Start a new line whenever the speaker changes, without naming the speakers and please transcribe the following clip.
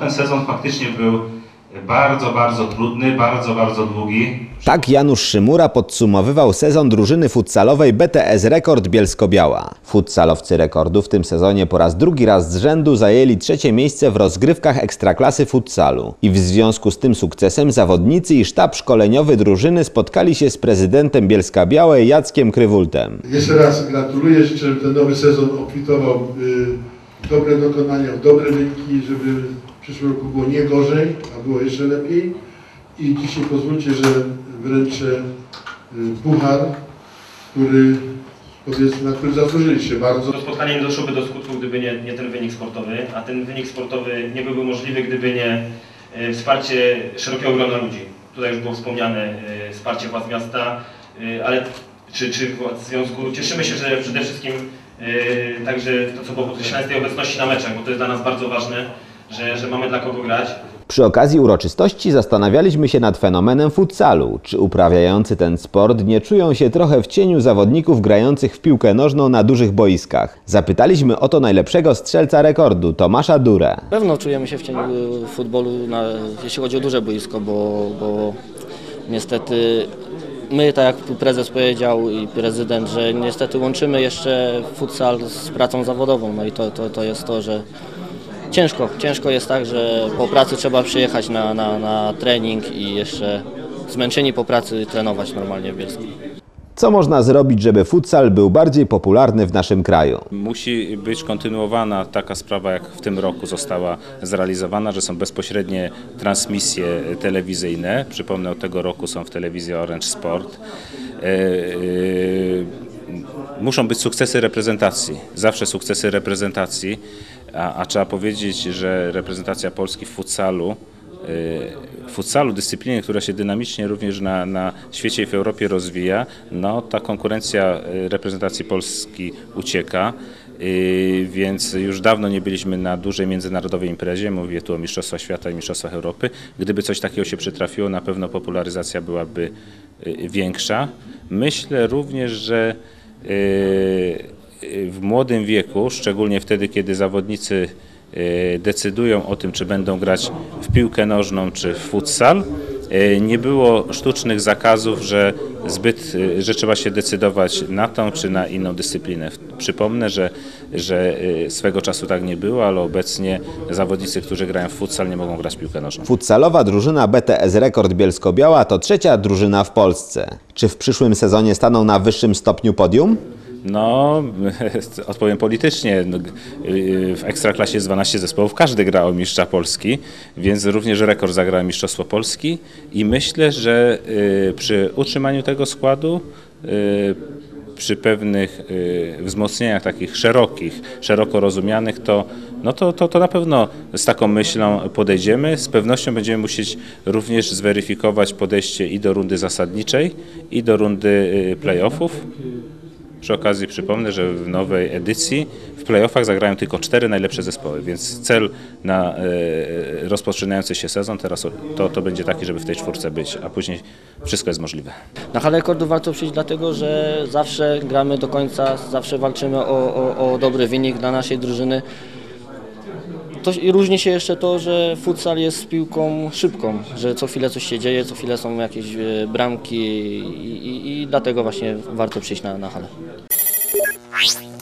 Ten sezon faktycznie był bardzo, bardzo trudny, bardzo, bardzo długi.
Tak Janusz Szymura podsumowywał sezon drużyny futsalowej BTS Rekord Bielsko-Biała. Futsalowcy rekordu w tym sezonie po raz drugi raz z rzędu zajęli trzecie miejsce w rozgrywkach ekstraklasy futsalu. I w związku z tym sukcesem zawodnicy i sztab szkoleniowy drużyny spotkali się z prezydentem Bielska-Białej Jackiem Krywultem.
Jeszcze raz gratuluję, życzę, żeby ten nowy sezon obfitował y, dobre dokonania, dobre wyniki, żeby w przyszłym roku było nie gorzej, a było jeszcze lepiej. I dzisiaj pozwólcie, że wręczę y, puchar, który powiedzmy, na który zasłużyliście bardzo.
To spotkanie nie doszłoby do skutku, gdyby nie, nie ten wynik sportowy, a ten wynik sportowy nie byłby możliwy, gdyby nie e, wsparcie szerokiego grona ludzi. Tutaj już było wspomniane e, wsparcie władz miasta, ale czy, czy władz związku. Cieszymy się, że przede wszystkim także to, co było podkreślane z tej obecności na meczach, bo to jest dla nas bardzo ważne, że, że mamy dla kogo grać.
Przy okazji uroczystości zastanawialiśmy się nad fenomenem futsalu. Czy uprawiający ten sport nie czują się trochę w cieniu zawodników grających w piłkę nożną na dużych boiskach? Zapytaliśmy o to najlepszego strzelca rekordu, Tomasza Durę.
Na pewno czujemy się w cieniu futbolu, na, jeśli chodzi o duże boisko, bo, bo niestety my, tak jak prezes powiedział i prezydent, że niestety łączymy jeszcze futsal z pracą zawodową. No i to, to, to jest to, że ciężko, ciężko jest tak, że po pracy trzeba przyjechać na, na, na trening i jeszcze zmęczeni po pracy trenować normalnie w Bielsku.
Co można zrobić, żeby futsal był bardziej popularny w naszym kraju?
Musi być kontynuowana taka sprawa, jak w tym roku została zrealizowana, że są bezpośrednie transmisje telewizyjne. Przypomnę, od tego roku są w telewizji Orange Sport. E, e, Muszą być sukcesy reprezentacji, zawsze sukcesy reprezentacji, a, a trzeba powiedzieć, że reprezentacja Polski w futsalu futsalu, dyscyplinie, która się dynamicznie również na, na świecie i w Europie rozwija, no ta konkurencja y, reprezentacji Polski ucieka. y, Więc już dawno nie byliśmy na dużej międzynarodowej imprezie, mówię tu o Mistrzostwach Świata i Mistrzostwach Europy. Gdyby coś takiego się przytrafiło, na pewno popularyzacja byłaby y, większa. Myślę również, że y, y, w młodym wieku, szczególnie wtedy, kiedy zawodnicy decydują o tym, czy będą grać w piłkę nożną, czy w futsal. Y, Nie było sztucznych zakazów, że zbyt, y, że trzeba się decydować na tą czy na inną dyscyplinę. Przypomnę, że, że y, swego czasu tak nie było, ale obecnie zawodnicy, którzy grają w futsal nie mogą grać w piłkę nożną.
Futsalowa drużyna BTS Rekord Bielsko-Biała to trzecia drużyna w Polsce. Czy w przyszłym sezonie staną na wyższym stopniu podium?
No, odpowiem politycznie. No, y, W Ekstraklasie jest 12 zespołów, każdy gra o mistrza Polski, więc również rekord zagra Mistrzostwo Polski i myślę, że y, przy utrzymaniu tego składu, y, przy pewnych wzmocnieniach takich szerokich, szeroko rozumianych, to, no to, to, to na pewno z taką myślą podejdziemy. Z pewnością będziemy musieć również zweryfikować podejście i do rundy zasadniczej, i do rundy playoffów. Przy okazji przypomnę, że w nowej edycji w playoffach zagrają tylko cztery najlepsze zespoły, więc cel na e, rozpoczynający się sezon teraz to, to będzie taki, żeby w tej czwórce być, a później wszystko jest możliwe.
Na halę rekordu warto przyjść dlatego, że zawsze gramy do końca, zawsze walczymy o, o, o dobry wynik dla naszej drużyny. To, I różni się jeszcze to, że futsal jest piłką szybką, że co chwilę coś się dzieje, co chwilę są jakieś e, bramki i, i, i dlatego właśnie warto przyjść na, na halę. Bye.